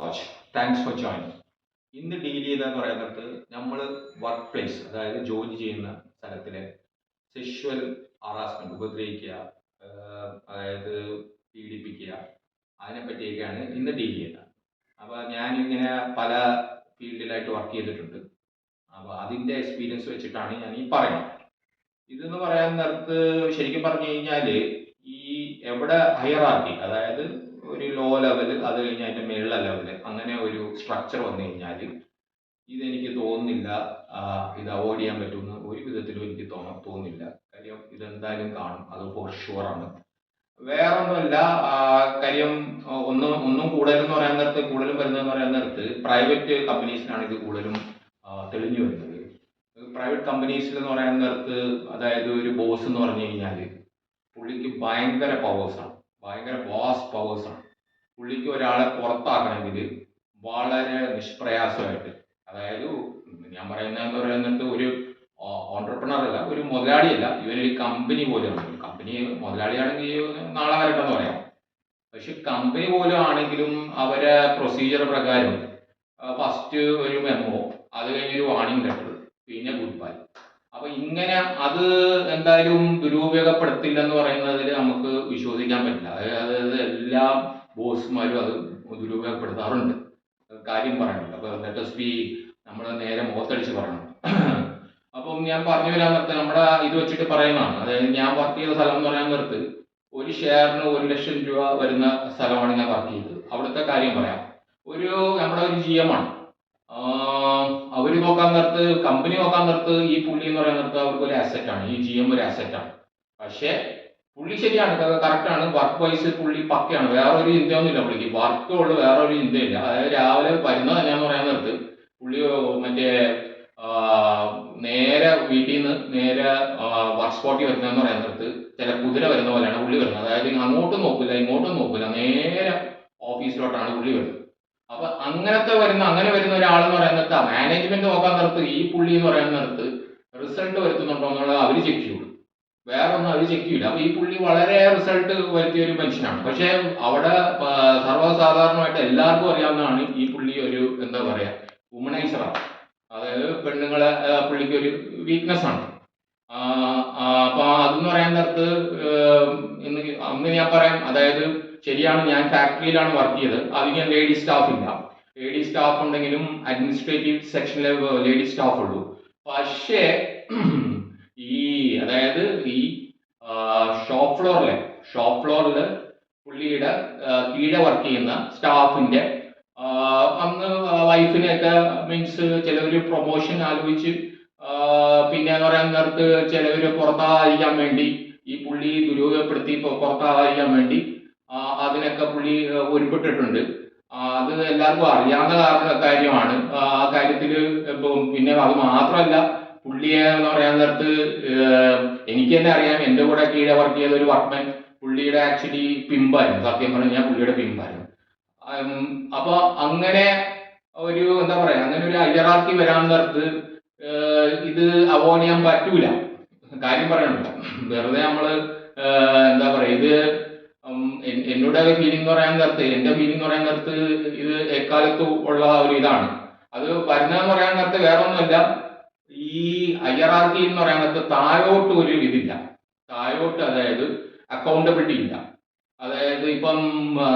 Watch thanks for joining ഇന്ന് deal ചെയ്തെന്ന് പറയുന്നത് നമ്മൾ വർക്ക് പ്ലേസ് അതായത് ജോലി ചെയ്യുന്ന സ്ഥലത്തിലെ സെക്ഷുവൽ ഹറാസ്മെന്റ് ഉപദ്രവിക്കുക അതായത് പീഡിപ്പിക്കുക അതിനെ പറ്റിയൊക്കെയാണ് ഇന്ന് ഡീൽ ചെയ്യുന്നത് അപ്പോൾ ഞാനിങ്ങനെ പല ഫീൽഡിലായിട്ട് വർക്ക് ചെയ്തിട്ടുണ്ട്. അപ്പോൾ അതിന്റെ എക്സ്പീരിയൻസ് വെച്ചിട്ടാണ് ഞാൻ ഈ പറയുന്നത്. ഇതെന്ന് പറയാൻ നേരത്ത് ശരിക്കും പറഞ്ഞു കഴിഞ്ഞാൽ ഈ എവിടെ ഹയറാക്കി അതായത് ഒരു ലോ ലെവൽ അത് കഴിഞ്ഞ് അതിന്റെ മേളിലെ ലെവൽ അങ്ങനെ ഒരു സ്ട്രക്ചർ വന്നു കഴിഞ്ഞാൽ ഇതെനിക്ക് തോന്നുന്നില്ല ഇത് അവോയ്ഡ് ചെയ്യാൻ പറ്റുമെന്ന് ഒരു വിധത്തിലും എനിക്ക് തോന്ന തോന്നുന്നില്ല. കാര്യം ഇതെന്തായാലും കാണും അത് ഫോർ ഷുവർ ആണ്. വേറൊന്നുമല്ല ആ, കാര്യം ഒന്നും ഒന്നും കൂടുതലെന്ന് പറയാൻ നേരത്ത് കൂടുതലും വരുന്നതെന്ന് പറയാൻ നേരത്ത് പ്രൈവറ്റ് കമ്പനീസിനാണ് ഇത് കൂടുതലും തെളിഞ്ഞു വരുന്നത്. പ്രൈവറ്റ് കമ്പനീസിൽ എന്ന് പറയാൻ നേരത്ത് അതായത് ഒരു ബോസ് എന്ന് പറഞ്ഞു കഴിഞ്ഞാൽ പുള്ളിക്ക് ഭയങ്കര പവേഴ്സാണ് ഭയങ്കര ബോസ് പവേഴ്സാണ് പുള്ളിക്ക് ഒരാളെ പുറത്താക്കണമെങ്കിൽ വളരെ നിഷ്പ്രയാസമായിട്ട്. അതായത് ഞാൻ പറയുന്നതെന്ന് പറയുന്നത് ഒരു ഓണ്ടർപ്രണർ അല്ല ഒരു മുതലാളിയല്ല ഇവനൊരു കമ്പനി പോലെയാണ്. കമ്പനി മുതലാളിയാണെങ്കിൽ നാളെ വരട്ടെന്ന് പറയാം. പക്ഷെ കമ്പനി പോലും ആണെങ്കിലും അവരെ പ്രൊസീജിയർ പ്രകാരം ഫസ്റ്റ് ഒരു മെമ്മോ അത് കഴിഞ്ഞൊരു വാണിംഗ് ലെറ്റർ പിന്നെ ഗുഡ് ബൈ അപ്പൊ ഇങ്ങനെ അത് എന്തായാലും ദുരുപയോഗപ്പെടുത്തില്ലെന്ന് പറയുന്നതിൽ നമുക്ക് വിശ്വസിക്കാൻ പറ്റില്ല. അതായത് എല്ലാ ബോസ്മാരും അത് ദുരുപയോഗപ്പെടുത്താറുണ്ട് കാര്യം പറയുന്നുണ്ട് അപ്പൊ എസ് ബി നമ്മൾ നേരെ മുഖത്തടിച്ച് പറയണം. അപ്പം ഞാൻ പറഞ്ഞു വരാൻ നേരത്തെ നമ്മുടെ ഇത് വെച്ചിട്ട് പറയുന്നതാണ്. അതായത് ഞാൻ വർക്ക് ചെയ്ത സ്ഥലം എന്ന് പറയാൻ നിർത്ത് ഒരു ഷെയറിന് ഒരു ലക്ഷം രൂപ വരുന്ന സ്ഥലമാണ് ഞാൻ വർക്ക് ചെയ്തത്. അവിടുത്തെ കാര്യം പറയാം. ഒരു നമ്മുടെ ഒരു ജി എം ആണ്. അവർ നോക്കാൻ നിർത്ത് കമ്പനി നോക്കാൻ നിർത്ത് ഈ പുള്ളി എന്ന് പറയാൻ നിർത്ത് അവർക്ക് ഒരു അസറ്റാണ് ഈ ജി എം ഒരു അസറ്റാണ് പക്ഷേ പുള്ളി ശരിയാണ് കറക്റ്റ് ആണ് വർക്ക് വൈസ് പുള്ളി പക്കയാണ്. വേറെ ഒരു ചിന്തയൊന്നുമില്ല പുള്ളിക്ക്. വർക്ക് ഉള്ളു വേറെ ഒരു ചിന്തയില്ല അതായത് രാവിലെ വരുന്നത് തന്നെയാന്ന് പറയാൻ നേരത്ത് പുള്ളി മറ്റേ നേരെ വീട്ടിൽ നിന്ന് നേരെ വർക്ക് സ്പോട്ടിൽ വരുന്നതെന്ന് പറയാൻ നേരത്ത് ചില കുതിര വരുന്ന പോലെയാണ് പുള്ളി വരുന്നത്. അതായത് അങ്ങോട്ടും നോക്കില്ല ഇങ്ങോട്ടും നോക്കില്ല നേരെ ഓഫീസിലോട്ടാണ് പുള്ളി വരുന്നത്. അപ്പൊ അങ്ങനത്തെ വരുന്ന അങ്ങനെ വരുന്ന ഒരാളെന്ന് പറയുന്നത് മാനേജ്മെന്റ് നോക്കാൻ നേരത്ത് ഈ പുള്ളി എന്ന് പറയുന്ന നേരത്ത് റിസൾട്ട് വരുത്തുന്നുണ്ടോ എന്നുള്ളത് അവർ ചെക്ക് ചെയ്യുള്ളൂ വേറെ ഒന്നും അവർ ചെക്ക് ചെയ്യില്ല അപ്പൊ ഈ പുള്ളി വളരെ റിസൾട്ട് വരുത്തിയ ഒരു മനുഷ്യനാണ്. പക്ഷെ അവിടെ സർവസാധാരണമായിട്ട് എല്ലാവർക്കും അറിയാവുന്നതാണ് ഈ പുള്ളി ഒരു എന്താ പറയാ വുമണൈസറാണ് അതായത് പെണ്ണുങ്ങളെ പുള്ളിക്ക് ഒരു വീക്ക്നെസ് ആണ്. അപ്പൊ അതെന്ന് പറയാൻ നേരത്ത് ഇന്ന് അന്ന് ഞാൻ പറയാം അതായത് ശരിയാണ് ഞാൻ ഫാക്ടറിയിലാണ് വർക്ക് ചെയ്തത്. അധികം ലേഡി സ്റ്റാഫ് ഇല്ല. ലേഡി സ്റ്റാഫ് ഉണ്ടെങ്കിലും അഡ്മിനിസ്ട്രേറ്റീവ് സെക്ഷനിലെ ലേഡി സ്റ്റാഫ് ഉള്ളൂ. പക്ഷേ ഈ അതായത് ഈ ഷോപ്പ് ഫ്ലോറിൽ പുള്ളിയുടെ കീഴെ വർക്ക് ചെയ്യുന്ന സ്റ്റാഫിന്റെ അന്ന് വൈഫിനെയൊക്കെ മീൻസ് ചിലവര് പ്രൊമോഷൻ ആലോചിച്ച് പിന്നെ എന്ന് പറയാൻ നേരത്ത് ചിലവര് പുറത്താകാതിരിക്കാൻ വേണ്ടി ഈ പുള്ളി ദുരുപയോഗപ്പെടുത്തി പുറത്താകാതിരിക്കാൻ വേണ്ടി അതിനൊക്കെ പുള്ളി ഒരുപെട്ടിട്ടുണ്ട് അത് എല്ലാവർക്കും അറിയാവുന്ന കാര- കാര്യമാണ്. ആ കാര്യത്തിൽ പിന്നെ അത് മാത്രമല്ല പുള്ളിയെ എന്ന് പറയാൻ നേരത്ത് എനിക്ക് തന്നെ അറിയാം. എന്റെ കൂടെ കീഴെ വർക്ക് ചെയ്ത ഒരു വർക്ക്മാൻ പുള്ളിയുടെ ആക്ച്വലി പിമ്പായിരുന്നു സത്യം പറഞ്ഞു ഞാൻ പുള്ളിയുടെ പിമ്പായിരുന്നു അപ്പൊ അങ്ങനെ ഒരു എന്താ പറയാ അങ്ങനെ ഒരു അയ്യറാക്കി വരാൻ നേരത്ത് ഇത് അവോയ്ഡ് ചെയ്യാൻ പറ്റൂല. കാര്യം പറയണല്ലോ. വെറുതെ നമ്മൾ എന്താ പറയാ ഇത് എന്നോട് ഫീലിംഗ് എന്ന് പറയാൻ നേരത്ത് എന്റെ ഫീലിംഗ് എന്ന് പറയാൻ നേരത്ത് ഇത് എക്കാലത്തും ഉള്ള ഒരു ഇതാണ്. അത് വരുന്നതെന്ന് പറയാൻ നേരത്ത് വേറെ ഒന്നുമല്ല ഈ അയ്യറാർക്കി എന്ന് പറയുന്നത് താഴോട്ട് ഒരു ഇതില്ല. താഴോട്ട് അതായത് അക്കൗണ്ടബിലിറ്റി ഇല്ല. അതായത് ഇപ്പം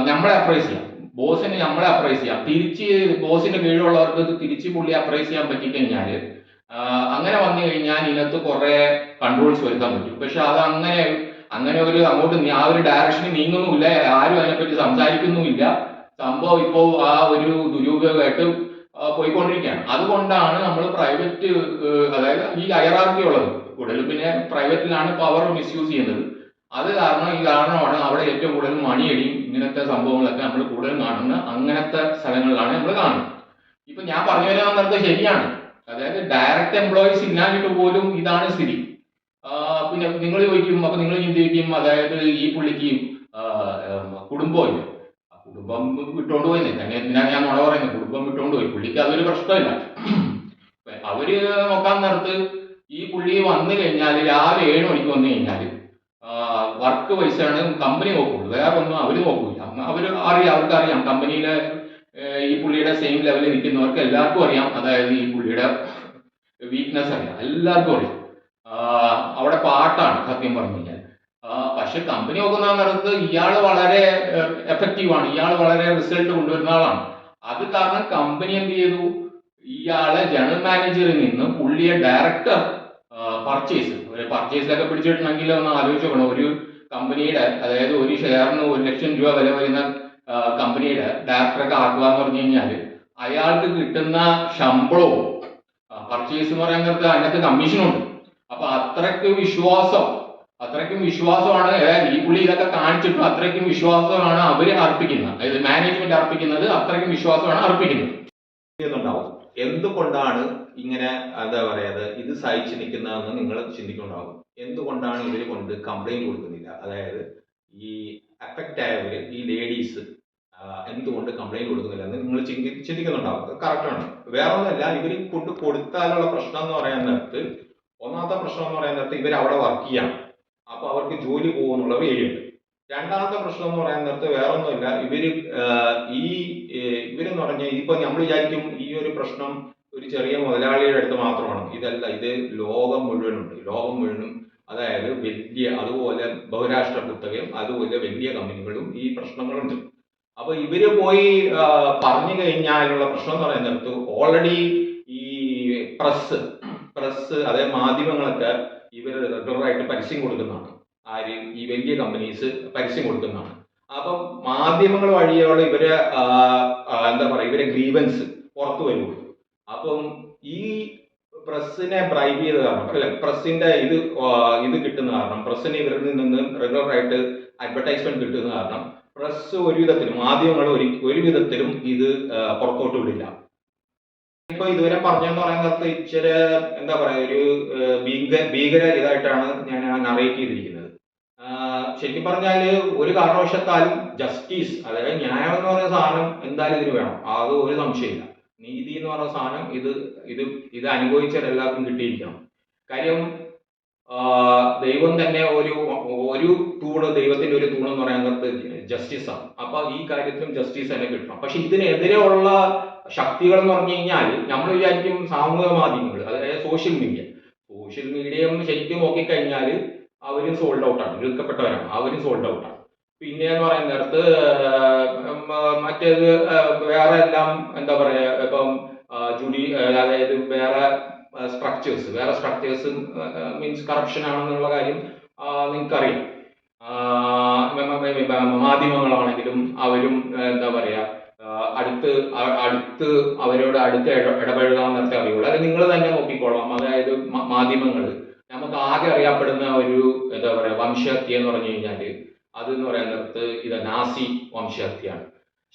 നമ്മളെ അപ്രൈസ് ചെയ്യാം. ബോസിന് നമ്മളെ അപ്രൈസ് ചെയ്യാം. തിരിച്ച് ബോസിന്റെ കീഴിലുള്ളവർക്ക് തിരിച്ച് പുള്ളി അപ്രൈസ് ചെയ്യാൻ പറ്റിക്കഴിഞ്ഞാൽ അങ്ങനെ വന്നു കഴിഞ്ഞാൽ ഇതിനകത്ത് കുറെ കൺട്രോൾസ് വരുത്താൻ പറ്റും. പക്ഷെ അത് അങ്ങനെ അങ്ങനെ ഒരു അങ്ങോട്ട് ആ ഒരു ഡയറക്ഷനിൽ നീങ്ങുന്നുമില്ല. ആരും അതിനെപ്പറ്റി സംസാരിക്കുന്നുമില്ല. സംഭവം ഇപ്പോൾ ആ ഒരു ദുരുപയോഗമായിട്ട് പോയിക്കൊണ്ടിരിക്കുകയാണ്. അതുകൊണ്ടാണ് നമ്മൾ പ്രൈവറ്റ് അതായത് ഈ ഹയറാർക്കി ഉള്ളത്. കൂടുതലും പിന്നെ പ്രൈവറ്റിലാണ് പവർ മിസ്യൂസ് ചെയ്യുന്നത്. അത് കാരണം ഈ കാരണമാണ് അവിടെ ഏറ്റവും കൂടുതൽ മണിയടിയും ഇങ്ങനത്തെ സംഭവങ്ങളൊക്കെ നമ്മൾ കൂടുതലും കാണുന്ന അങ്ങനത്തെ സ്ഥലങ്ങളിലാണ് നമ്മൾ കാണുന്നത്. ഇപ്പൊ ഞാൻ പറഞ്ഞു വരുന്നത് നേരത്തെ ശരിയാണ്. അതായത് ഡയറക്റ്റ് എംപ്ലോയീസ് ഇല്ലാഞ്ഞിട്ട് പോലും ഇതാണ് സ്ഥിതി. പിന്നെ നിങ്ങൾ ചോദിക്കും അപ്പൊ നിങ്ങൾ ചിന്തിക്കും അതായത് ഈ പുള്ളിക്ക് കുടുംബമില്ല. കുടുംബം വിട്ടോണ്ട് പോയി തന്നെ ഞാൻ നുണ പറയുന്നത് കുടുംബം വിട്ടോണ്ട് പോയി. പുള്ളിക്ക് അതൊരു പ്രശ്നമില്ല. അവർ നോക്കാൻ നേരത്ത് ഈ പുള്ളി വന്നു കഴിഞ്ഞാൽ രാവിലെ ഏഴ് മണിക്ക് വന്നു കഴിഞ്ഞാൽ വർക്ക് വൈസാണ് കമ്പനി നോക്കുള്ളൂ. വേറെ ഒന്നും അവർ നോക്കൂല. അവർ അറിയാം അവർക്ക് അറിയാം കമ്പനിയിലെ ഈ പുള്ളിയുടെ സെയിം ലെവലിൽ നിൽക്കുന്നവർക്ക് എല്ലാവർക്കും അറിയാം. അതായത് ഈ പുള്ളിയുടെ വീക്ക്നെസ് അറിയാം. എല്ലാവർക്കും അറിയാം. അവിടെ പാട്ടാണ് സത്യം പറഞ്ഞു കഴിഞ്ഞാൽ പക്ഷെ കമ്പനി നോക്കുന്ന നേരത്ത് ഇയാൾ വളരെ എഫക്റ്റീവാണ് ഇയാൾ വളരെ റിസൾട്ട് കൊണ്ടുവരുന്ന ആളാണ്. അത് കാരണം കമ്പനി എന്ത് ചെയ്തു? ഇയാളെ ജനറൽ മാനേജറിൽ നിന്ന് പുള്ളിയെ ഡയറക്ടർ പർച്ചേസ് ഒരു പർച്ചേസിലൊക്കെ പിടിച്ചിട്ടുണ്ടെങ്കിൽ ഒന്ന് ആലോചിച്ച് നോക്കണം. ഒരു കമ്പനിയുടെ അതായത് ഒരു ഷെയറിന് ഒരു ലക്ഷം രൂപ വില വരുന്ന കമ്പനിയുടെ ഡയറക്ടറൊക്കെ ആക്കുക എന്ന് പറഞ്ഞു കഴിഞ്ഞാൽ അയാൾക്ക് കിട്ടുന്ന ശമ്പളവും പർച്ചേസ് എന്ന് പറയാൻ നേരത്ത് അതിനകത്ത് കമ്മീഷനുണ്ട് അപ്പൊ അത്രയ്ക്ക് വിശ്വാസം അത്രയ്ക്കും വിശ്വാസമാണ് ഈ പുള്ളി ഇതൊക്കെ കാണിച്ചിട്ടും അത്രയ്ക്കും വിശ്വാസമാണ് അവർ അർപ്പിക്കുന്നത്. അതായത് മാനേജ്മെന്റ് അർപ്പിക്കുന്നത് അത്രയ്ക്കും വിശ്വാസമാണ് അർപ്പിക്കുന്നത്. ചെയ്യുന്നുണ്ടാവും. എന്തുകൊണ്ടാണ് ഇങ്ങനെ എന്താ പറയുക ഇത് സഹിച്ചു നിൽക്കുന്നതെന്ന് നിങ്ങൾ ചിന്തിക്കുന്നുണ്ടാവും. എന്തുകൊണ്ടാണ് ഇവർ കൊണ്ട് കംപ്ലൈന്റ് കൊടുക്കുന്നില്ല? അതായത് ഈ അഫക്റ്റ് ആയവര് ഈ ലേഡീസ് എന്തുകൊണ്ട് കംപ്ലൈന്റ് കൊടുക്കുന്നില്ല എന്ന് നിങ്ങൾ ചിന്തി ചിന്തിക്കുന്നുണ്ടാവും. കറക്റ്റ് ആണ്. വേറെ ഒന്നുമല്ല ഇവർ കൊണ്ട് കൊടുത്താലുള്ള പ്രശ്നം എന്ന് പറയാൻ നേരത്ത് ഒന്നാമത്തെ പ്രശ്നം എന്ന് പറയാൻ നേരത്ത് ഇവർ അവിടെ വർക്ക് ചെയ്യാം അപ്പൊ അവർക്ക് ജോലി പോകുന്നുള്ള പേടിയുണ്ട്. രണ്ടാമത്തെ പ്രശ്നം എന്ന് പറയാൻ നേരത്തെ വേറൊന്നുമില്ല. ഇവർ ഈ ഇവരെന്ന് പറഞ്ഞാൽ ഇപ്പൊ നമ്മൾ വിചാരിക്കും ഈ ഒരു പ്രശ്നം ഒരു ചെറിയ മുതലാളിയുടെ അടുത്ത് മാത്രമാണ്. ഇതല്ല ഇത് ലോകം മുഴുവനുണ്ട്. ലോകം മുഴുവനും അതായത് വലിയ അതുപോലെ ബഹുരാഷ്ട്ര കുത്തകയും അതുപോലെ വലിയ കമ്പനികളും ഈ പ്രശ്നങ്ങളുണ്ട്. അപ്പൊ ഇവർ പോയി പറഞ്ഞു കഴിഞ്ഞാലുള്ള പ്രശ്നം എന്ന് പറയുന്നത് ഓൾറെഡി ഈ പ്രസ് പ്രസ് അതായത് മാധ്യമങ്ങളൊക്കെ ഇവർ റെഗുലറായിട്ട് പരസ്യം കൊടുക്കുന്നതാണ്. ആര്? ഈ വലിയ കമ്പനീസ് പരസ്യം കൊടുക്കുന്നതാണ്. അപ്പം മാധ്യമങ്ങൾ വഴിയുള്ള ഇവരെ എന്താ പറയുക ഇവരെ ഗ്രീവൻസ് പുറത്തു വരുള്ളൂ അപ്പം ഈ പ്രസ്സിനെ ബ്രൈബ് ചെയ്ത കാരണം അല്ല പ്രസ്സിന്റെ ഇത് ഇത് കിട്ടുന്ന കാരണം പ്രസ്സിന് ഇവരിൽ നിന്ന് റെഗുലർ ആയിട്ട് അഡ്വർടൈസ്മെന്റ് കിട്ടുന്ന കാരണം പ്രസ് ഒരു വിധത്തിലും മാധ്യമങ്ങൾ ഒരു ഒരു വിധത്തിലും ഇത് പുറത്തോട്ട് വിടില്ല. ഇപ്പൊ ഇതുവരെ പറഞ്ഞെന്ന് പറയുന്നത് ഇച്ചിരി എന്താ പറയാ ഒരു ഭീക ഭീകര ഇതായിട്ടാണ് ഞാൻ നറേറ്റ് ചെയ്തിരിക്കുന്നത്. ശരിക്കും പറഞ്ഞാൽ ഒരു കാരണവശത്താലും ജസ്റ്റിസ് അതായത് ന്യായം എന്ന് പറയുന്ന സാധനം എന്തായാലും ഇതിന് വേണം. അത് ഒരു സംശയമില്ല നീതി എന്ന് പറയുന്ന സാധനം ഇത് ഇത് ഇത് അനുഭവിച്ചാൽ എല്ലാവർക്കും കിട്ടിയിരിക്കണം. കാര്യം ദൈവം തന്നെ ഒരു ഒരു തൂണ് ദൈവത്തിന്റെ ഒരു തൂണ് എന്ന് പറയുന്നത് ജസ്റ്റിസ് ആണ്. അപ്പൊ ഈ കാര്യത്തിലും ജസ്റ്റിസ് തന്നെ കിട്ടണം. പക്ഷെ ഇതിനെതിരെയുള്ള ശക്തികൾ എന്ന് പറഞ്ഞു കഴിഞ്ഞാൽ നമ്മൾ വിചാരിക്കും സാമൂഹിക മാധ്യമങ്ങൾ അതായത് സോഷ്യൽ മീഡിയ സോഷ്യൽ മീഡിയ ശരിക്കും നോക്കിക്കഴിഞ്ഞാൽ അവരും സോൾഡ് ഔട്ടാണ് വിൽക്കപ്പെട്ടവരാണ് അവരും സോൾഡ് ഔട്ടാണ് പിന്നെ എന്ന് പറയുന്ന നേരത്ത് മറ്റേത് വേറെ എല്ലാം എന്താ പറയുക ഇപ്പം ജുഡി അതായത് വേറെ സ്ട്രക്ചേഴ്സ് വേറെ സ്ട്രക്ചേഴ്സ് മീൻസ് കറപ്ഷൻ ആണെന്നുള്ള കാര്യം നിങ്ങൾക്കറിയാം. മാധ്യമങ്ങളാണെങ്കിലും അവരും എന്താ പറയാ അടുത്ത് അടുത്ത് അവരോട് അടുത്ത് ഇട- ഇടപഴകാൻ അറിയുള്ളൂ അത് നിങ്ങൾ തന്നെ നോക്കിക്കോളാം. അതായത് മാധ്യമങ്ങൾ നമുക്ക് ആകെ അറിയപ്പെടുന്ന ഒരു എന്താ പറയാ വംശഹത്യ എന്ന് പറഞ്ഞു കഴിഞ്ഞാൽ അത് എന്ന് പറയാൻ നേരത്ത് ഇത് നാസി വംശഹത്യയാണ്.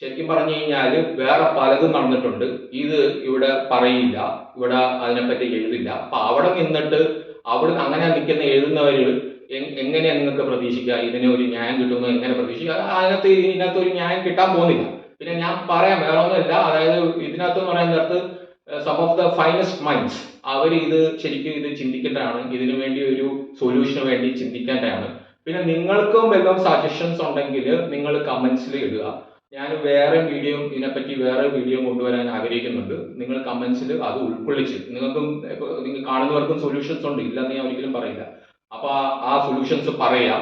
ശരിക്കും പറഞ്ഞു കഴിഞ്ഞാൽ വേറെ പലതും നടന്നിട്ടുണ്ട്. ഇത് ഇവിടെ പറയില്ല. ഇവിടെ അതിനെപ്പറ്റി എഴുതില്ല. അപ്പൊ അവിടെ നിന്നിട്ട് അവിടെ അങ്ങനെ നിൽക്കുന്ന എഴുതുന്നവര് എ- എങ്ങനെയാ നിങ്ങൾക്ക് പ്രതീക്ഷിക്കുക ഇതിന് ഒരു ന്യായം കിട്ടുമെന്ന് എങ്ങനെ പ്രതീക്ഷിക്കുക അതിനകത്ത് ഇതിനകത്ത് ഒരു ന്യായം കിട്ടാൻ പോകുന്നില്ല. പിന്നെ ഞാൻ പറയാം വേറെ ഒന്നുമില്ല. അതായത് ഇതിനകത്ത് എന്ന് പറയുന്ന നേരത്ത് some of the finest minds അവർ ഇത് ശരിക്കും ഇത് ചിന്തിക്കേണ്ടതാണ്. ഇതിനു വേണ്ടി ഒരു സൊല്യൂഷന് വേണ്ടി ചിന്തിക്കേണ്ടതാണ്. പിന്നെ നിങ്ങൾക്കും വല്ലതും സജഷൻസ് ഉണ്ടെങ്കിൽ നിങ്ങൾ കമന്റ്സിൽ ഇടുക. ഞാൻ വേറെ വീഡിയോ ഇതിനെപ്പറ്റി വേറെ വീഡിയോ കൊണ്ടുവരാൻ ആഗ്രഹിക്കുന്നുണ്ട്. നിങ്ങൾ കമന്റ്സിൽ അത് ഉൾക്കൊള്ളിച്ച്. നിങ്ങൾക്കും നിങ്ങൾ കാണുന്നവർക്കും സൊല്യൂഷൻസ് ഉണ്ട്. ഇല്ലെന്ന് ഞാൻ ഒരിക്കലും പറയില്ല. അപ്പൊ ആ- സൊല്യൂഷൻസ് പറയാം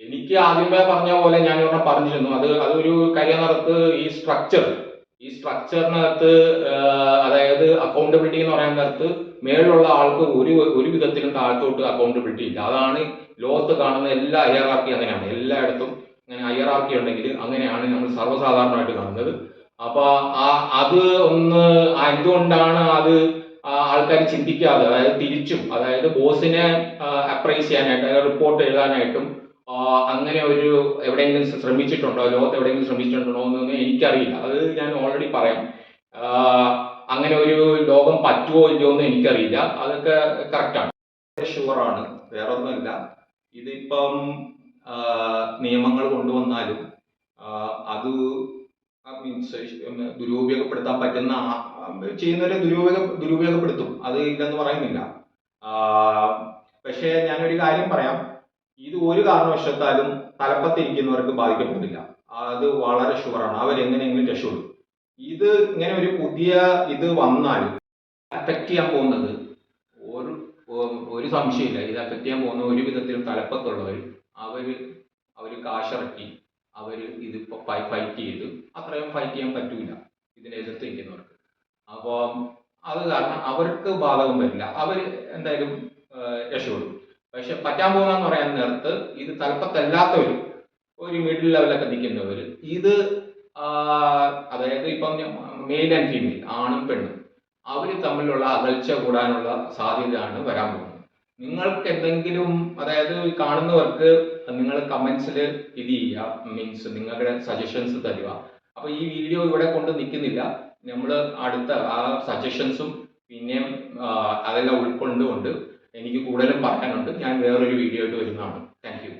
എനിക്ക് ആദ്യമേ പറഞ്ഞ പോലെ ഞാൻ ഇവിടെ പറഞ്ഞിരുന്നു. അത് അതൊരു കരിയനകത്ത് ഈ സ്ട്രക്ചർ ഈ സ്ട്രക്ചറിനകത്ത് അതായത് അക്കൗണ്ടബിലിറ്റി എന്ന് പറയുന്ന നേരത്ത് മേളിലുള്ള ആൾക്ക് ഒരു ഒരു വിധത്തിലും താഴ്ത്തോട്ട് അക്കൗണ്ടബിലിറ്റി ഇല്ല. അതാണ് ലോകത്ത് കാണുന്ന എല്ലാ അയറാർക്കി അങ്ങനെയാണ്. എല്ലായിടത്തും അങ്ങനെ അയറാർക്കി ഉണ്ടെങ്കിൽ അങ്ങനെയാണ് നമ്മൾ സർവസാധാരണമായിട്ട് കാണുന്നത്. അപ്പൊ ആ അത് ഒന്ന് എന്തുകൊണ്ടാണ് അത് ആൾക്കാർ ചിന്തിക്കാതെ അതായത് തിരിച്ചും അതായത് ബോസിനെ അപ്രൈസ് ചെയ്യാനായിട്ട് റിപ്പോർട്ട് എഴുതാനായിട്ടും അങ്ങനെ ഒരു എവിടെയെങ്കിലും ശ്രമിച്ചിട്ടുണ്ടോ? ലോകത്ത് എവിടെയെങ്കിലും ശ്രമിച്ചിട്ടുണ്ടോ എന്നൊന്നും എനിക്കറിയില്ല. അത് ഞാൻ ഓൾറെഡി പറയാം. അങ്ങനെ ഒരു ലോകം പറ്റുമോ ഇല്ലയോ എന്ന് എനിക്കറിയില്ല. അതൊക്കെ കറക്റ്റാണ് ഷുവറാണ് വേറെ ഒന്നുമില്ല ഇതിപ്പം നിയമങ്ങൾ കൊണ്ടുവന്നാലും അത് മീൻസ് ദുരുപയോഗപ്പെടുത്താൻ പറ്റുന്ന ചെയ്യുന്നവരെ ദുരുപയോഗ ദുരുപയോഗപ്പെടുത്തും. അത് ഇല്ലെന്ന് പറയുന്നില്ല. പക്ഷേ ഞാനൊരു കാര്യം പറയാം. ഇത് ഒരു കാരണവശത്താലും തലപ്പത്തിരിക്കുന്നവർക്ക് ബാധിക്കപ്പെടുന്നില്ല. അത് വളരെ ഷുവറാണ് അവരെങ്ങനെയെങ്കിലും രക്ഷപ്പെടും ഇത് ഇങ്ങനെ ഒരു പുതിയ ഇത് വന്നാൽ അഫക്റ്റ് ചെയ്യാൻ പോകുന്നത് ഒരു ഒരു സംശയമില്ല. ഇത് അഫക്റ്റ് ചെയ്യാൻ പോകുന്ന ഒരു വിധത്തിലും തലപ്പത്തുള്ളവർ അവർ അവർ കാശിറക്കി അവർ ഇത് ഫൈറ്റ് ചെയ്ത് അത്രയും ഫൈറ്റ് ചെയ്യാൻ പറ്റൂല. അപ്പോൾ അത് കാരണം അവർക്ക് ബാധകം വരില്ല അവർ എന്തായാലും രക്ഷപ്പെടും. പക്ഷെ പറ്റാൻ പോകുന്നതെന്ന് പറയാൻ നേരത്ത് ഇത് തലപ്പത്തല്ലാത്തവർ ഒരു മിഡിൽ ലെവലൊക്കെ നിൽക്കുന്നവർ ഇത് അതായത് ഇപ്പം മെയിൽ ആൻഡ് ഫീമെയിൽ ആണും പെണ്ണും അവർ തമ്മിലുള്ള അകൽച്ച കൂടാനുള്ള സാധ്യതയാണ് വരാൻ പോകുന്നത്. നിങ്ങൾക്ക് എന്തെങ്കിലും അതായത് കാണുന്നവർക്ക് നിങ്ങൾ കമൻസിൽ ഇത് ചെയ്യുക മീൻസ് നിങ്ങളുടെ സജഷൻസ് തരിക. അപ്പോൾ ഈ വീഡിയോ ഇവിടെ കൊണ്ട് നിൽക്കുന്നില്ല. നമ്മൾ അടുത്ത ആ സജഷൻസും പിന്നെയും അതെല്ലാം ഉൾക്കൊണ്ടുകൊണ്ട് എനിക്ക് കൂടുതലും പറയാനുണ്ട്. ഞാൻ വേറൊരു വീഡിയോ ആയിട്ട് വരുന്നതാണ്. Thank you